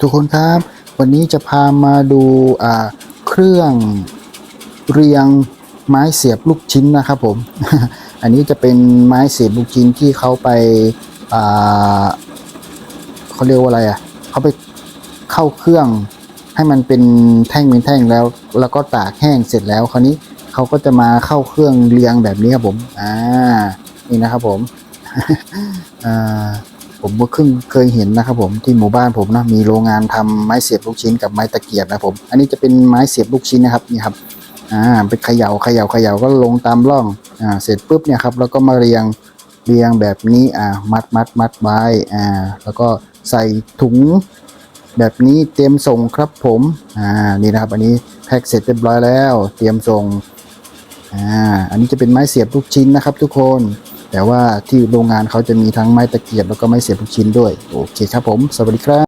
ทุกคนครับ วันนี้จะพามาดูเครื่องเรียงไม้เสียบลูกชิ้นนะครับผม อันนี้จะเป็นไม้เสียบลูกชิ้นที่เขาไปเขาเรียกว่าอะไรอะเขาไปเข้าเครื่องให้มันเป็นแท่งเป็นแท่งแล้ว แล้วก็ตากแห้งเสร็จแล้ว คราวนี้เขาก็จะมาเข้าเครื่องเรียงแบบนี้ครับผม อ่า นี่นะครับผม อ่า ผมก็เพิ่งเคยเห็นนะครับผมที่หมู่บ้านผมนะมีโรงงานทำไม้เสียบลูกชิ้นกับไม้ตะเกียบนะผม อันนี้จะเป็นไม้เสียบลูกชิ้นนะครับนี่ครับอ่าเป็นเขย่าเขย่าเขย่าก็ลงตามร่องอ่าเสร็จปุ๊บเนี่ยครับแล้วก็มาเรียงเรียงแบบนี้อ่ามัดมัดมัดไว้อ่าแล้วก็ใส่ถุงแบบนี้เตรียมส่งครับผมอ่านี่นะครับ อันนี้แพ็คเสร็จเรียบร้อยแล้ว เตรียมส่งอ่าอันนี้จะเป็นไม้เสียบลูกชิ้นนะครับ ทุกคน แต่ว่าที่โรงงานเขาจะมีทั้งไม้ตะเกียบแล้วก็ไม้เสียบลูกชิ้นด้วย โอเคครับผม สวัสดีครับ